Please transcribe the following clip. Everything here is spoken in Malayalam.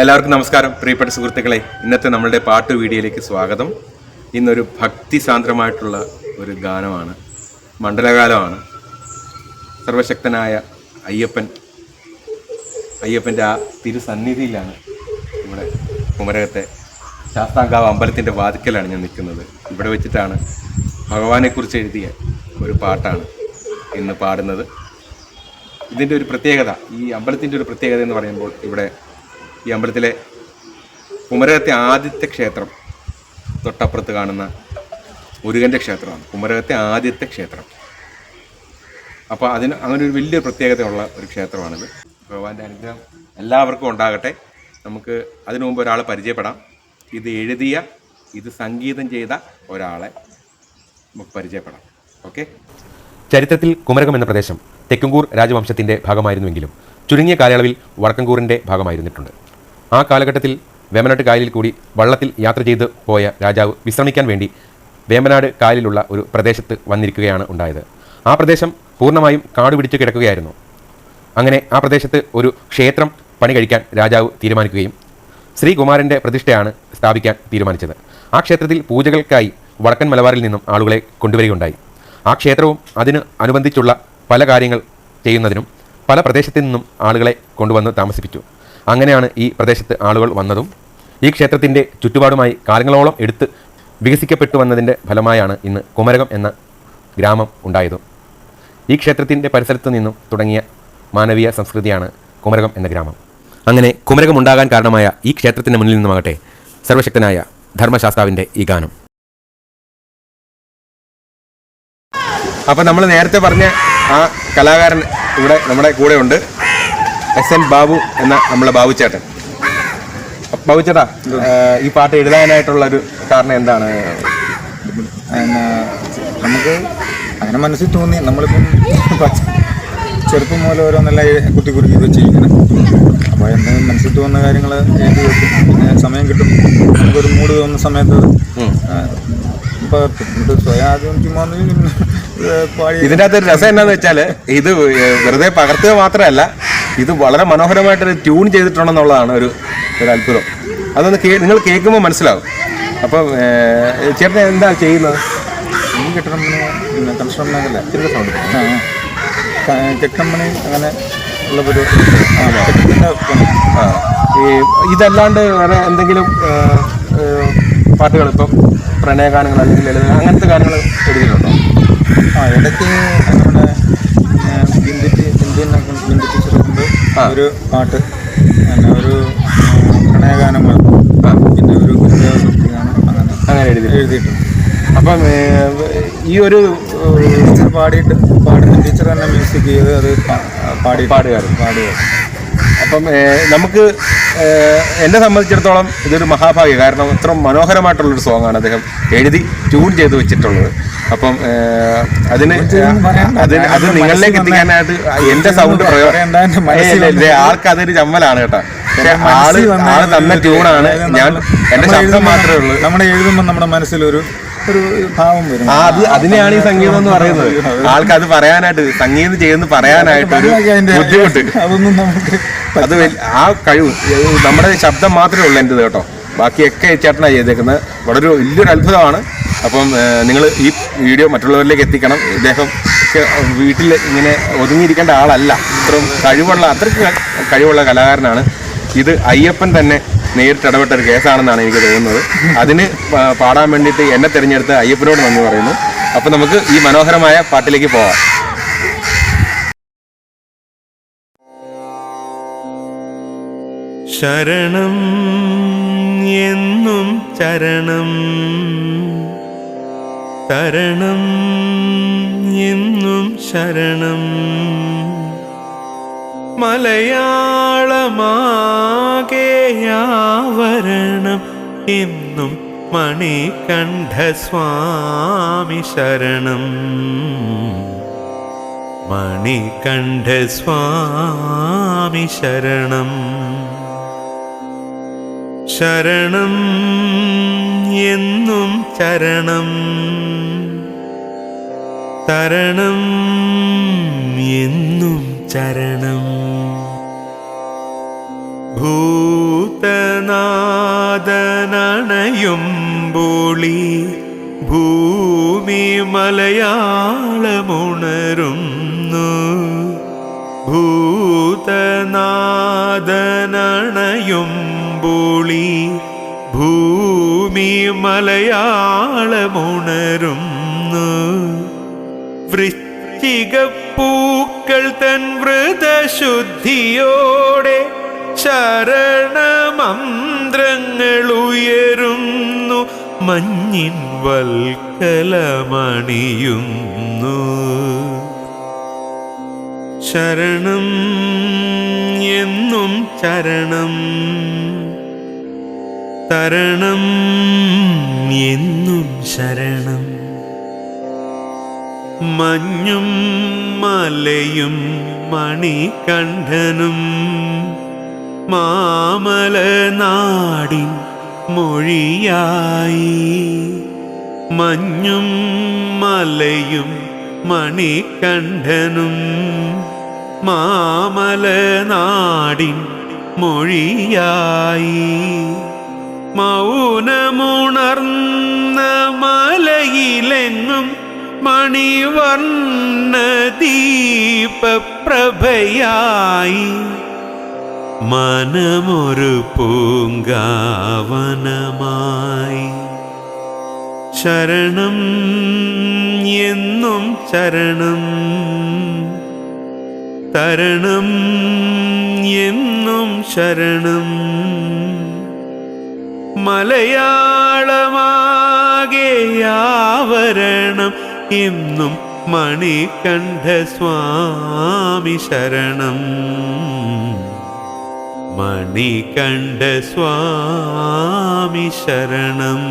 എല്ലാവർക്കും നമസ്കാരം പ്രിയപ്പെട്ട സുഹൃത്തുക്കളെ. ഇന്നത്തെ നമ്മളുടെ പാട്ട് വീഡിയോയിലേക്ക് സ്വാഗതം. ഇന്നൊരു ഭക്തി സാന്ദ്രമായിട്ടുള്ള ഒരു ഗാനമാണ്. മണ്ഡലകാലമാണ്. സർവശക്തനായ അയ്യപ്പൻ അയ്യപ്പന്റെ ആ തിരുസന്നിധിയിലാണ് നമ്മുടെ കുമരകത്തെ ശാസ്താങ്കാവ് അമ്പലത്തിന്റെ വാതിക്കലാണ് ഞാൻ നിൽക്കുന്നത്. ഇവിടെ വെച്ചിട്ടാണ് ഭഗവാനെക്കുറിച്ച് എഴുതിയ ഒരു പാട്ടാണ് ഇന്ന് പാടുന്നത്. ഇതിന്റെ ഒരു പ്രത്യേകത ഈ അമ്പലത്തിന്റെ ഒരു പ്രത്യേകത എന്ന് പറയുമ്പോൾ ഇവിടെ ഈ അമ്പലത്തിലെ കുമരകത്തെ ആദ്യത്തെ ക്ഷേത്രം തൊട്ടപ്പുറത്ത് കാണുന്ന മുരുകന്റെ ക്ഷേത്രമാണ്. കുമരകത്തെ ആദ്യത്തെ ക്ഷേത്രം. അപ്പോൾ അതിന് അങ്ങനെ ഒരു വലിയ പ്രത്യേകതയുള്ള ഒരു ക്ഷേത്രമാണിത്. ഭഗവാന്റെ അനുഗ്രഹം എല്ലാവർക്കും ഉണ്ടാകട്ടെ. നമുക്ക് അതിനു മുമ്പ് ഒരാളെ പരിചയപ്പെടാം. ഇത് എഴുതിയ ഇത് സംഗീതം ചെയ്ത ഒരാളെ നമുക്ക് പരിചയപ്പെടാം. ഓക്കെ? ചരിത്രത്തിൽ കുമരകം എന്ന പ്രദേശം തെക്കുംകൂർ രാജവംശത്തിന്റെ ഭാഗമായിരുന്നുവെങ്കിലും ചുരുങ്ങിയ കാലയളവിൽ വടക്കൻകൂറിന്റെ ഭാഗമായിരുന്നിട്ടുണ്ട്. ആ കാലഘട്ടത്തിൽ വേമ്പനാട്ട് കായലിൽ കൂടി വള്ളത്തിൽ യാത്ര ചെയ്ത് പോയ രാജാവ് വിശ്രമിക്കാൻ വേണ്ടി വേമനാട് കായലിലുള്ള ഒരു പ്രദേശത്ത് വന്നിരിക്കുകയാണ് ഉണ്ടായത്. ആ പ്രദേശം പൂർണമായും കാട് പിടിച്ച് കിടക്കുകയായിരുന്നു. അങ്ങനെ ആ പ്രദേശത്ത് ഒരു ക്ഷേത്രം പണി കഴിക്കാൻ രാജാവ് തീരുമാനിക്കുകയും ശ്രീകുമാരന്റെ പ്രതിഷ്ഠയാണ് സ്ഥാപിക്കാൻ തീരുമാനിച്ചത്. ആ ക്ഷേത്രത്തിൽ പൂജകൾക്കായി വടക്കൻ മലബാറിൽ നിന്നും ആളുകളെ കൊണ്ടുവരികയുണ്ടായി. ആ ക്ഷേത്രവും അതിന് അനുബന്ധിച്ചുള്ള പല കാര്യങ്ങൾ ചെയ്യുന്നതിനും പല പ്രദേശത്തു നിന്നും ആളുകളെ കൊണ്ടുവന്ന് താമസിപ്പിച്ചു. അങ്ങനെയാണ് ഈ പ്രദേശത്ത് ആളുകൾ വന്നതും. ഈ ക്ഷേത്രത്തിന്റെ ചുറ്റുപാടുമായി കാലങ്ങളോളം എടുത്ത് വികസിക്കപ്പെട്ടു വന്നതിന്റെ ഫലമായാണ് ഇന്ന് കുമരകം എന്ന ഗ്രാമം ഉണ്ടായതും. ഈ ക്ഷേത്രത്തിന്റെ പരിസരത്ത് നിന്നും തുടങ്ങിയ മാനവീയ സംസ്കൃതിയാണ് കുമരകം എന്ന ഗ്രാമം. അങ്ങനെ കുമരകം ഉണ്ടാകാൻ കാരണമായ ഈ ക്ഷേത്രത്തിന്റെ മുന്നിൽ നിന്നുമാകട്ടെ സർവശക്തനായ ധർമ്മശാസ്താവിന്റെ ഈ ഗാനം. അപ്പം നമ്മൾ നേരത്തെ പറഞ്ഞ ആ കലാകാരൻ ഇവിടെ നമ്മുടെ കൂടെ ഉണ്ട് എസ് എൻ ബാബു എന്ന നമ്മളെ ബാബു ചേട്ടൻ. ബാബു ചേട്ടാ ഈ പാട്ട് എഴുതാനായിട്ടുള്ള ഒരു കാരണം എന്താണ്? നമുക്ക് അങ്ങനെ മനസ്സിൽ തോന്നി. നമ്മളിപ്പം ചെറുപ്പം മുതൽ ഓരോന്നെല്ലാം നല്ല കുത്തി കുറുക്കി വെച്ചിരിക്കണം. അപ്പോൾ എന്റെ മനസ്സിൽ തോന്നുന്ന കാര്യങ്ങൾ എഴുതി വെക്കും. പിന്നെ സമയം കിട്ടും. നമുക്കൊരു മൂഡ് തോന്നുന്ന സമയത്ത് ഇതിന്റെ ഇതിന്റെ അകത്ത് ഒരു രസം എന്നാന്ന് വെച്ചാൽ ഇത് വെറുതെ പകർത്തുക മാത്രമല്ല ഇത് വളരെ മനോഹരമായിട്ട് ട്യൂൺ ചെയ്തിട്ടുണ്ടെന്നുള്ളതാണ് ഒരു ഒരു അത്ഭുതം അതൊന്ന് കേ നിങ്ങൾ കേൾക്കുമ്പോൾ മനസ്സിലാവും. അപ്പം ചേട്ടൻ എന്താ ചെയ്യുന്നത്? ഈ കെട്ടിടം പണി പിന്നെ കൺസ്ട്രക്ഷൻ മേഖല ചെറിയ സൗണ്ട്. കെട്ടിടം പണി അങ്ങനെ ഉള്ള ഈ ഇതല്ലാണ്ട് വേറെ എന്തെങ്കിലും പാട്ടുകൾ ഇപ്പം പ്രണയഗാനങ്ങൾ അല്ലെങ്കിൽ ലളിത അങ്ങനത്തെ ഗാനങ്ങൾ എഴുതിയിട്ടുണ്ടോ? ആ ഇടയ്ക്ക് നമ്മുടെ ബിന്ദു ഇന്ത്യൻ ബിന്ദു ടീച്ചർ ഒരു പാട്ട്. പിന്നെ ഒരു പ്രണയഗാനം പിന്നെ ഒരു ഗാനം അങ്ങനെ അങ്ങനെ എഴുതി എഴുതിയിട്ടുണ്ട്. അപ്പം ഈ ഒരു ടീച്ചർ പാടിയിട്ട് പാടുന്ന ടീച്ചർ തന്നെ മ്യൂസിക് ചെയ്ത് അത് പാടി പാടുകാർ പാടുക. അപ്പം നമുക്ക് എന്നെ സംബന്ധിച്ചിടത്തോളം ഇതൊരു മഹാഭാഗ്യം. കാരണം ഇത്ര മനോഹരമായിട്ടുള്ളൊരു സോങ്ങാണ് അദ്ദേഹം എഴുതി ട്യൂൺ ചെയ്ത് വെച്ചിട്ടുള്ളത്. അപ്പം അതിന് അതിന് അത് നിങ്ങളിലേക്ക് എത്തിക്കാനായിട്ട് എന്റെ സൗണ്ട് ആൾക്ക് അതൊരു ചമ്മലാണ് കേട്ടോ. പക്ഷെ ആൾ ആൾ തന്ന ട്യൂണാണ് ഞാൻ എന്റെ എന്റെ ശബ്ദം മാത്രമേ ഉള്ളൂ. നമ്മുടെ എഴുതുമ്പോൾ നമ്മുടെ മനസ്സിലൊരു ഒരു ഭാവം വരും ആ അത് അതിനെയാണ് ഈ സംഗീതം എന്ന് പറയുന്നത്. ആൾക്ക് അത് പറയാനായിട്ട് സംഗീതം ചെയ്യുന്ന പറയാനായിട്ട് ഒരു ബുദ്ധിമുട്ട്. അതൊന്നും നമുക്ക് അത് വൽ- ആ കഴിവ് നമ്മുടെ ശബ്ദം മാത്രമേ ഉള്ളൂ എന്റെ കേട്ടോ. ബാക്കിയൊക്കെ ചേട്ടനാണ് ചെയ്തേക്കുന്നത്. വളരെ ഒരു വലിയൊരു അത്ഭുതമാണ്. അപ്പം നിങ്ങൾ ഈ വീഡിയോ മറ്റുള്ളവരിലേക്ക് എത്തിക്കണം. ഇദ്ദേഹം ഒക്കെ വീട്ടിൽ ഇങ്ങനെ ഒതുങ്ങിയിരിക്കേണ്ട ആളല്ല. ഇത്രയും കഴിവുള്ള അത്രയ്ക്ക് കഴിവുള്ള കലാകാരനാണ്. ഇത് അയ്യപ്പൻ തന്നെ നേരിട്ട് ഇടപെട്ട ഒരു കേസാണെന്നാണ് എനിക്ക് തോന്നുന്നത്. അതിന് പാടാൻ വേണ്ടിയിട്ട് എന്നെ തിരഞ്ഞെടുത്ത് അയ്യപ്പനോട് നന്ദി പറയുന്നു. അപ്പം നമുക്ക് ഈ മനോഹരമായ പാട്ടിലേക്ക് പോവാം. ശരണം എന്നും ചരണം തരണം എന്നും ശരണം. മലയാളമാകെയാവരണം എന്നും മണികണ്ഠ സ്വാമി ശരണം. മണികണ്ഠ സ്വാമി ശരണം. ശരണം എന്നും ചരണം. തരണം എന്നും ചരണം. ഭൂതനാദനണയുമ്പോളി ഭൂമി മലയാളമുണരുന്നു. ഭൂതനാദനണയുമ്പോളി ഭൂമി മലയാളമുണരുന്നു. വൃശ്ചികപ്പൂക്കൾ തൻ വ്രതശുദ്ധിയോടെ ശരണമന്ത്രങ്ങൾ ഉയരുന്നു മഞ്ഞിൻ വൽക്കലമണിയുന്നു. ശരണം എന്നും ചരണം തരണം എന്നും ശരണം. മഞ്ഞും മലയും മണികണ്ഠനും മാമലനാടിൻ മൊഴിയായി. മഞ്ഞും മലയും മണികണ്ഠനും മാമലനാടി മൊഴിയായി. മൗനമുണർന്ന മലയിലെങ്ങും മണിവർണ ദീപപ്രഭയായി. മനമൊരു പൂങ്കാവനമായി. ശരണം എന്നും ചരണം തരണം എന്നും ശരണം. മലയാളമാകെ ആവരണം എന്നും മണികണ്ഠ സ്വാമി ശരണം. മണികണ്ഠ സ്വാമി ശരണം.